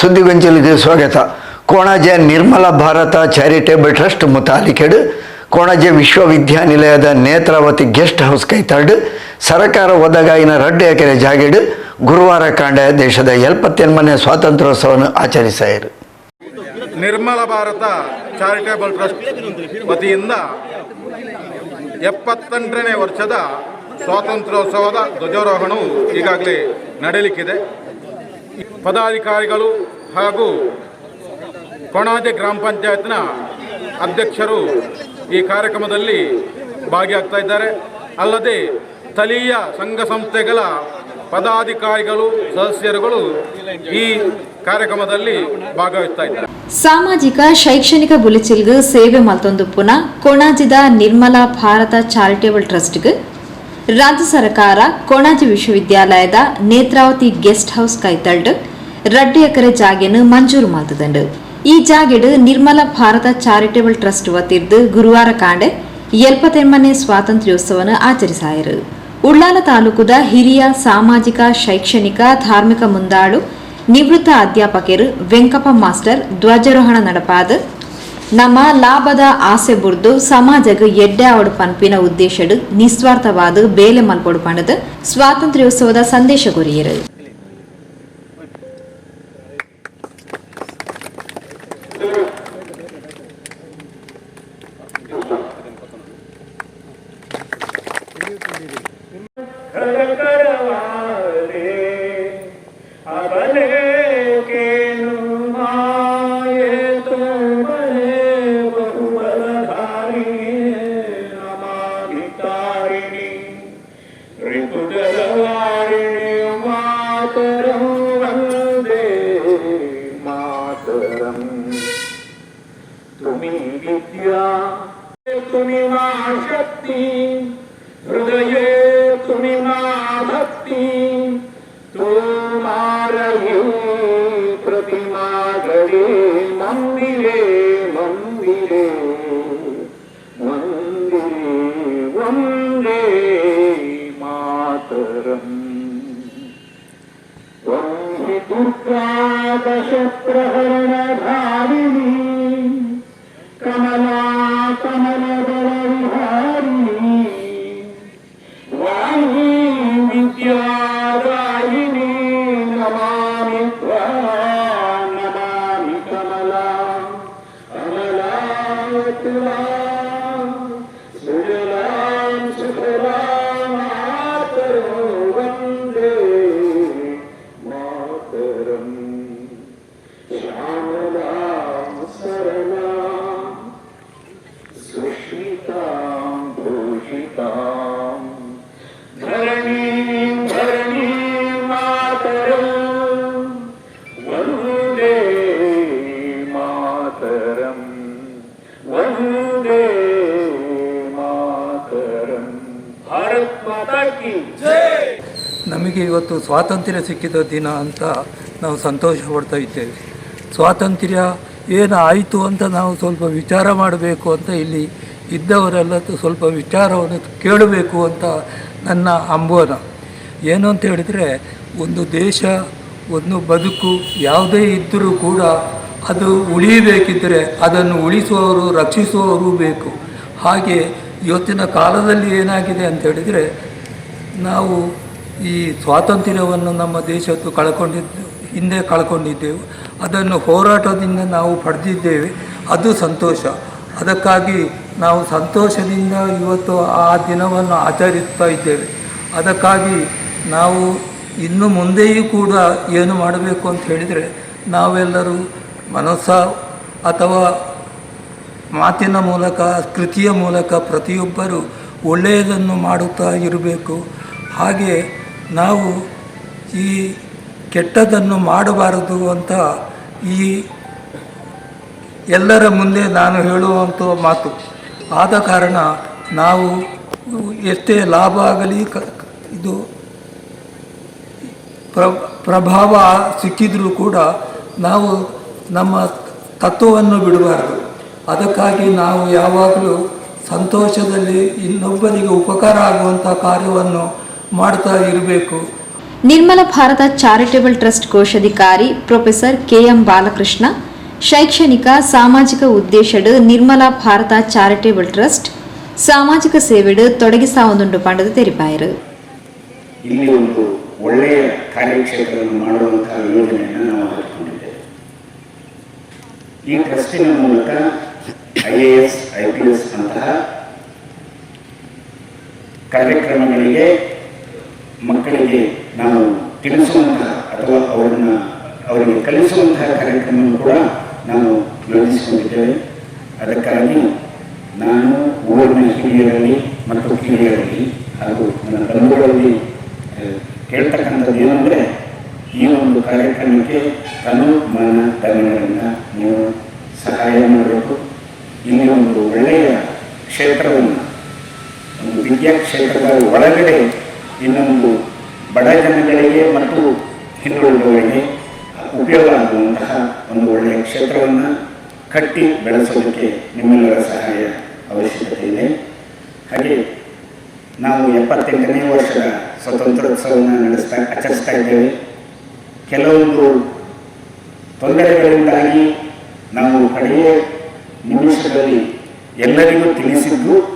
ಸುದ್ದಿಗೊಂಚಲಿಗೆ ಸ್ವಾಗತ. Konaje Nirmal Bharat charitable trust ಮುತಾಲಿಕೆಡ್, ಕೋಣಾಜೆ ವಿಶ್ವವಿದ್ಯಾನಿಲಯದ ನೇತ್ರಾವತಿ ಗೆಸ್ಟ್ ಹೌಸ್ ಕೈತಾಡ್ ಸರಕಾರ ಒದಗಾಯಿನ ರಡ್ಡು ಎಕರೆ ಜಾಗಿಡ್, ಗುರುವಾರ ಕಾಂಡ ದೇಶದ ಎಲ್ಪತ್ತೆನ್ಮನೆ ಸ್ವಾತಂತ್ರ್ಯೋತ್ಸವವನ್ನು ಆಚರಿಸಿದರು ನಿರ್ಮಲ ಭಾರತ ಚಾರಿಟೇಬಲ್ ಟ್ರಸ್ಟ್ ವತಿಯಿಂದ ಎಪ್ಪತ್ತೆಂಟನೇ ವರ್ಷದ ಸ್ವಾತಂತ್ರ್ಯೋತ್ಸವದ ಧ್ವಜಾರೋಹಣವು ಈಗಾಗಲೇ ನಡೆಯಲಿಕ್ಕಿದೆ ಪದಾಧಿಕಾರಿಗಳು ಹಾಗೂ ಕೊಣಾಜೆ ಗ್ರಾಮ ಪಂಚಾಯತ್ನ ಅಧ್ಯಕ್ಷರು ಈ ಕಾರ್ಯಕ್ರಮದಲ್ಲಿ ಭಾಗಿಯಾಗ್ತಾ ಇದ್ದಾರೆ. ಅಲ್ಲದೆ ಸ್ಥಳೀಯ ಸಂಘ ಸಂಸ್ಥೆಗಳ ಪದಾಧಿಕಾರಿಗಳು, ಸದಸ್ಯರುಗಳು ಈ ಕಾರ್ಯಕ್ರಮದಲ್ಲಿ ಭಾಗವಹಿಸ್ತಾ ಇದ್ದಾರೆ. ಸಾಮಾಜಿಕ, ಶೈಕ್ಷಣಿಕ ಬುಲಿಚಿಲ್ಗ ಸೇವೆ ಮತ್ತೊಂದು ಪುನಃ ಕೊಣಾಜಿದ ನಿರ್ಮಲಾ ಭಾರತ ಚಾರಿಟೇಬಲ್ ಟ್ರಸ್ಟ್ಗ್ ರಾಜ್ಯ ಸರ್ಕಾರ ಕೊಣಾಜಿ ವಿಶ್ವವಿದ್ಯಾಲಯದ ನೇತ್ರಾವತಿ ಗೆಸ್ಟ್ ಹೌಸ್ ಕೈತಲ್ಡ್, ರಡ್ಡು ಎಕರೆ ಜಾಗೆನು ಮಂಜೂರು ಮಾಡ್ತದಂಡು. ಈ ಜಾಗೆಡ್ ನಿರ್ಮಲ ಭಾರತ ಚಾರಿಟೇಬಲ್ ಟ್ರಸ್ಟ್ ವತಿರ್ದು ಗುರುವಾರ ಕಾಂಡೆ ಎಲ್ಪತ್ತೆಂಬನೇ ಸ್ವಾತಂತ್ರ್ಯೋತ್ಸವನ ಆಚರಿಸಾಯರು. ಉಳ್ಳಾಲ ತಾಲೂಕುದ ಹಿರಿಯ ಸಾಮಾಜಿಕ, ಶೈಕ್ಷಣಿಕ, ಧಾರ್ಮಿಕ ಮುಂದಾಳು ನಿವೃತ್ತ ಅಧ್ಯಾಪಕರು ವೆಂಕಪ್ಪ ಮಾಸ್ಟರ್ ಧ್ವಜಾರೋಹಣ ನಡಪಾದ ನಮ್ಮ ಲಾಭದ ಆಸೆ ಬುರ್ದು ಸಮಾಜಗ್ ಎಡ್ಡೆ ಅವಡು ಪನ್ಪಿನ ಉದ್ದೇಶಡ್ ನಿಸ್ವಾರ್ಥವಾದ ಬೇಲೆ ಮಲ್ಪಡು ಪಣದ ಸ್ವಾತಂತ್ರ್ಯೋತ್ಸವದ ಸಂದೇಶ ಕೊರಿಯರು शक्ती हृदये तुम्ही मा भक्ती. तुम्हारही प्रतिमा घडे मंदिरे मंदिरे. मंदिरे वंदे मातरम. त्वं हि दुर्गा दशप्रहरणधारिणी. कमला Amen. ನಮಗೆ ಇವತ್ತು ಸ್ವಾತಂತ್ರ್ಯ ಸಿಕ್ಕಿದ ದಿನ ಅಂತ ನಾವು ಸಂತೋಷ ಪಡ್ತಾ ಇದ್ದೇವೆ. ಸ್ವಾತಂತ್ರ್ಯ ಏನು ಆಯಿತು ಅಂತ ನಾವು ಸ್ವಲ್ಪ ವಿಚಾರ ಮಾಡಬೇಕು ಅಂತ ಇಲ್ಲಿ ಇದ್ದವರೆಲ್ಲ ಸ್ವಲ್ಪ ವಿಚಾರವನ್ನು ಕೇಳಬೇಕು ಅಂತ ನನ್ನ ಅಂಬೋನ. ಏನು ಅಂತ ಹೇಳಿದರೆ, ಒಂದು ದೇಶ, ಒಂದು ಬದುಕು ಯಾವುದೇ ಇದ್ದರೂ ಕೂಡ ಅದು ಉಳಿಯಬೇಕಿದ್ದರೆ ಅದನ್ನು ಉಳಿಸುವವರು, ರಕ್ಷಿಸುವವರು ಬೇಕು. ಹಾಗೆ ಇವತ್ತಿನ ಕಾಲದಲ್ಲಿ ಏನಾಗಿದೆ ಅಂತ ಹೇಳಿದರೆ ನಾವು ಈ ಸ್ವಾತಂತ್ರ್ಯವನ್ನು ನಮ್ಮ ದೇಶದ್ದು ಕಳ್ಕೊಂಡಿದ್ದು, ಹಿಂದೆ ಕಳ್ಕೊಂಡಿದ್ದೆವು. ಅದನ್ನು ಹೋರಾಟದಿಂದ ನಾವು ಪಡೆದಿದ್ದೇವೆ. ಅದು ಸಂತೋಷ. ಅದಕ್ಕಾಗಿ ನಾವು ಸಂತೋಷದಿಂದ ಇವತ್ತು ಆ ದಿನವನ್ನು ಆಚರಿಸ್ತಾ ಇದ್ದೇವೆ. ಅದಕ್ಕಾಗಿ ನಾವು ಇನ್ನು ಮುಂದೆಯೂ ಕೂಡ ಏನು ಮಾಡಬೇಕು ಅಂತ ಹೇಳಿದರೆ, ನಾವೆಲ್ಲರೂ ಮನಸ್ಸ ಅಥವಾ ಮಾತಿನ ಮೂಲಕ, ಕೃತಿಯ ಮೂಲಕ ಪ್ರತಿಯೊಬ್ಬರು ಒಳ್ಳೆಯದನ್ನು ಮಾಡುತ್ತಾ ಇರಬೇಕು. ಹಾಗೆ ನಾವು ಈ ಕೆಟ್ಟದನ್ನು ಮಾಡಬಾರದು ಅಂತ ಈ ಎಲ್ಲರ ಮುಂದೆ ನಾನು ಹೇಳುವಂಥ ಮಾತು. ಆದ ಕಾರಣ ನಾವು ಎಷ್ಟೇ ಲಾಭ ಆಗಲಿ ಇದು ಪ್ರ, ಪ್ರಭಾವ ಸಿಕ್ಕಿದರೂ ಕೂಡ ನಾವು ನಮ್ಮ ತತ್ವವನ್ನು ಬಿಡಬಾರದು. ಅದಕ್ಕಾಗಿ ನಾವು ಯಾವಾಗಲೂ ಸಂತೋಷದಲ್ಲಿ ಇನ್ನೊಬ್ಬರಿಗೆ ಉಪಕಾರ ಆಗುವಂಥ ಕಾರ್ಯವನ್ನು ಮಾಡ್ತಾ ಇರಬೇಕು. ನಿರ್ಮಲ ಭಾರತ ಚಾರಿಟೇಬಲ್ ಟ್ರಸ್ಟ್ ಕೋಶಾಧಿಕಾರಿ ಪ್ರೊಫೆಸರ್ ಕೆಎಂ ಬಾಲಕೃಷ್ಣ ಶೈಕ್ಷಣಿಕ ಸಾಮಾಜಿಕ ಉದ್ದೇಶಡ್ ನಿರ್ಮಲ ಭಾರತ ಚಾರಿಟೇಬಲ್ ಟ್ರಸ್ಟ್ ಸಾಮಾಜಿಕ ಸೇವೆಡ್ ತೊಡಗಿಸಾವುದುಂಡು ಪಂಡದು ತೆರಿಪಾಯರು. ಇಲ್ಲಿ ಒಂದು ಒಳ್ಳೆಯ ಕಾರ್ಯಕ್ಷೇತ್ರವನ್ನು ಮಾಡುವಂತಹ ಯೋಜನೆಯನ್ನು ನಾವು ಹಾಕಿಕೊಂಡಿದ್ದೇವೆ ಈ ಟ್ರಸ್ಟಿನ ಮೂಲಕ I A S I P S ಅಂತಹ ಕಾರ್ಯಕ್ರಮಗಳಿಗೆ ಮಕ್ಕಳಿಗೆ ನಾವು ತಿಳಿಸುವಂತಹ ಅಥವಾ ಅವರನ್ನು, ಅವರಿಗೆ ಕಲಿಸುವಂತಹ ಕಾರ್ಯಕ್ರಮವನ್ನು ಕೂಡ ನಾನು ಯೋಜಿಸಿಕೊಂಡಿದ್ದೇವೆ. ಅದಕ್ಕಾಗಿ ನಾನು ಊರಿನ ಹಿರಿಯರಲ್ಲಿ ಮತ್ತು ಕಿರಿಯರಲ್ಲಿ ಹಾಗೂ ನನ್ನ ಬಂಧುಗಳಲ್ಲಿ ಕೇಳ್ತಕ್ಕಂಥದ್ದು ಏನಂದರೆ, ಈ ಒಂದು ಕಾರ್ಯಕ್ರಮಕ್ಕೆ ತನು, ಮನ ನೀವು ಸಹಾಯ ಮಾಡಬೇಕು. ಇಲ್ಲಿ ಒಂದು ಒಳ್ಳೆಯ ಕ್ಷೇತ್ರವನ್ನು, ಒಂದು ವಿದ್ಯಾ ಕ್ಷೇತ್ರದ ಒಳಗಡೆ ಇನ್ನೊಂದು ಬಡ ಜನಗಳಿಗೆ ಮತ್ತು ಹಿಂದುಳಿದವರಿಗೆ ಉಪಯೋಗ ಆಗುವಂತಹ ಒಂದು ಒಳ್ಳೆಯ ಕ್ಷೇತ್ರವನ್ನು ಕಟ್ಟಿ ಬೆಳೆಸೋದಕ್ಕೆ ನಿಮ್ಮೆಲ್ಲರ ಸಹಾಯ ಅವಶ್ಯಕತೆ ಇದೆ. ಹಾಗೆ ನಾವು ಎಪ್ಪತ್ತೆಂಟನೇ ವರ್ಷದ ಸ್ವಾತಂತ್ರ್ಯೋತ್ಸವವನ್ನು ನಡೆಸ್ತಾ ಆಚರಿಸ್ತಾ ಇದ್ದೇವೆ. ಕೆಲವೊಂದು ತೊಂದರೆಗಳಿಂದಾಗಿ ನಾವು ಕಡೆಯ ನಿಮಿಷದಲ್ಲಿ ಎಲ್ಲರಿಗೂ ತಿಳಿಸಿದ್ದು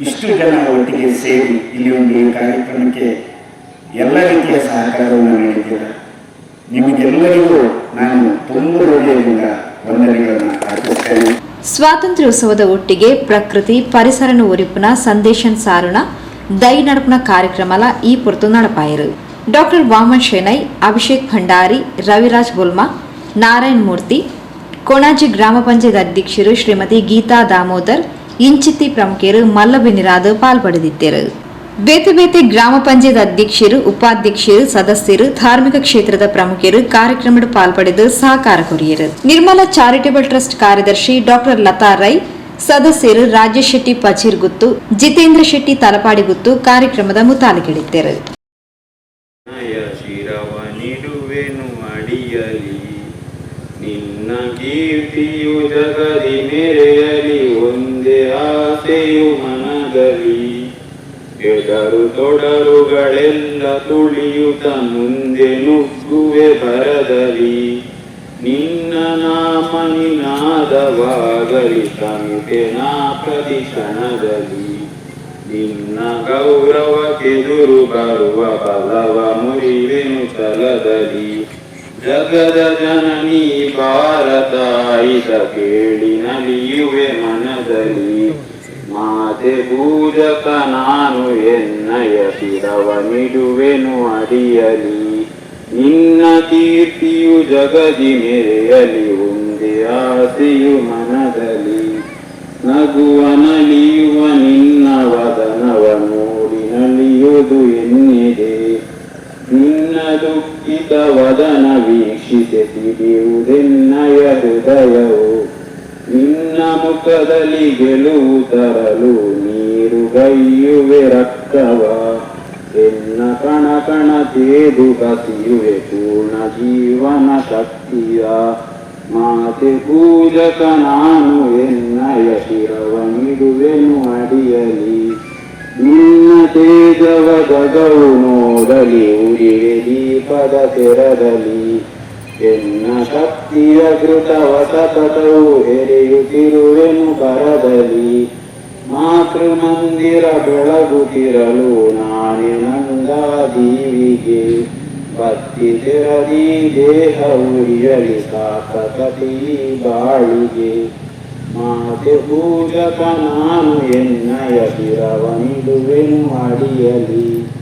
ಇಷ್ಟು ಜನ ಒಟ್ಟಿಗೆ ಸೇರಿ ಇಲ್ಲಿ ಒಂದು ಕಾರ್ಯಕ್ರಮಕ್ಕೆ ಎಲ್ಲ ರೀತಿಯ ಸಹಕಾರವನ್ನು ನೀಡಿದ್ದೀರ? ನಿಮಗೆಲ್ಲರಿಗೂ ನಾನು ತುಂಬ ಹೃದಯದಿಂದ ವಂದನೆಗಳನ್ನು ಅರ್ಪಿಸ್ತೇನೆ. ಸ್ವಾತಂತ್ರ್ಯೋತ್ಸವದ ಒಟ್ಟಿಗೆ ಪ್ರಕೃತಿ, ಪರಿಸರನ ಒರಿಪುನ ಸಂದೇಶನ್ ಸಾರುಣ, ದೈ ನಡಪುನ ಕಾರ್ಯಕ್ರಮಲ ಈ ಪುರತು ನಡಪಾಯರು. ಡಾಕ್ಟರ್ ವಾಮನ್ ಶೆನೈ, ಅಭಿಷೇಕ್ ಭಂಡಾರಿ, ರವಿರಾಜ್ ಬುಲ್ಮಾ, ನಾರಾಯಣ್ ಮೂರ್ತಿ, ಕೊಣಾಜಿ ಗ್ರಾಮ ಪಂಚಾಯತ್ ಅಧ್ಯಕ್ಷರು ಶ್ರೀಮತಿ ಗೀತಾ ದಾಮೋದರ್ ಇಂಚಿತ್ತಿ ಪ್ರಮುಖರು ಮಲ್ಲಬಿನಿರಾದ ಪಾಲ್ಪಡೆದಿದ್ದರು. ಬೇತೆ ಬೇತೆ ಗ್ರಾಮ ಪಂಚಾಯತ್ ಅಧ್ಯಕ್ಷರು, ಉಪಾಧ್ಯಕ್ಷರು, ಸದಸ್ಯರು, ಧಾರ್ಮಿಕ ಕ್ಷೇತ್ರದ ಪ್ರಮುಖರು ಕಾರ್ಯಕ್ರಮದ ಪಾಲ್ಪಡೆದು ಸಹಕಾರ ಕೊರಿಯರು ನಿರ್ಮಲ ಚಾರಿಟೇಬಲ್ ಟ್ರಸ್ಟ್ ಕಾರ್ಯದರ್ಶಿ ಡಾಕ್ಟರ್ ಲತಾ ರೈ, ಸದಸ್ಯರು ರಾಜೇಶ್ ಶೆಟ್ಟಿ ಪಚೀರ್ಗುತ್ತು ಜಿತೇಂದ್ರ ಶೆಟ್ಟಿ ಕಾರ್ಯಕ್ರಮದ ನಯ ಶಿರವ ನಿಡುವೆನು ಅಡಿಯಲಿ, ನಿನ್ನ ಎಡರು ತೊಡರುಗಳೆಲ್ಲ ತುಳಿಯುತ ಮುಂದೆ ನುಗ್ಗುವೆ ಭರದಲ್ಲಿ. ನಿನ್ನ ನಾಮ ನಿನಾದವಾಗಲಿ ನಾ ನಾ ಪ್ರತಿಕ್ಷಣದಲ್ಲಿ ನಿನ್ನ ಗೌರವಕ್ಕೆದುರು ಬರುವ ಬಲವ ಮುರಿವೆನು ತಲದಲ್ಲಿ. ಜಗದ ಜನನಿ ಭಾರತ, ಇದ ಕೇಳಿ ನಲಿಯುವೆ ಮನದಲ್ಲಿ. ಮಾತೆ ಪೂಜಕ ನಾನು ಎನ್ನಯ ಶಿರವ ನಿಡುವೆನು ಅಡಿಯಲಿ. ನಿನ್ನ ಕೀರ್ತಿಯು ಜಗದಿ ಮೆರೆಯಲಿ, ಒಂದೇ ಆಸೆಯು ಮನದಲ್ಲಿ. ನಗುವ ನಲಿಯುವ ನಿನ್ನ ವದನವ ನೋಡಿ ನಲಿಯುವುದು ಎನ್ನಿದೆ. ನಿನ್ನ ದುಃಖಿತ ವದನ ವೀಕ್ಷಿಸಿ ತಿಳಿಯುವುದೆನ್ನಯ ಹೃದಯವು? ನಿನ್ನ ಮುಖದಲ್ಲಿ ಗೆಲುವು ತರಲು ನೀರು ಗೈಯುವೆ ರಕ್ತವ ಎನ್ನ ಕಣ ಕಣ ತೇದು ಕಸಿಯುವೆ ಪೂರ್ಣ ಜೀವನ ಶಕ್ತಿಯ. ಮಾತೆ ಪೂಜಕ ನಾನು ಎನ್ನಯ ಶಿರವ ನಿಡುವೆನು ಅಡಿಯಲಿ. ನಿನ್ನ ತೇಜವ ಗಗವು ನೋಡಲಿ, ಉರಿವೆ ದೀಪದ ತೆರದಲ್ಲಿ ಎನ್ನ ಶಕ್ತಿಯ ಕೃತವ ಸತತವು ಎರೆಯುತ್ತಿರುವೆನು ಮಾತೃ ಮಾತೃಮಂದಿರ ಬೆಳಗುತ್ತಿರಲು ನಾನೇ ನಂದಾದೀವಿಗೆ ದೀವಿಗೆ. ಬತ್ತಿ ದೇಹವು ದೇಹ ಉರಿಯಲಿ ಸಾಕತಿ ಬಾಳಿಗೆ. ಮಾತೆ ಪೂಜಕ ನಾನು ಎನ್ನಯ ಶಿರವ ನಿಡುವೆನು ಅಡಿಯಲಿ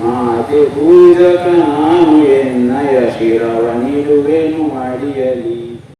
ಮಾತೆ ಪೂಜಕ ನಾನು ಎನ್ನಯ ಶಿರವ ನಿಡುವೆನು ಅಡಿಯಲಿ.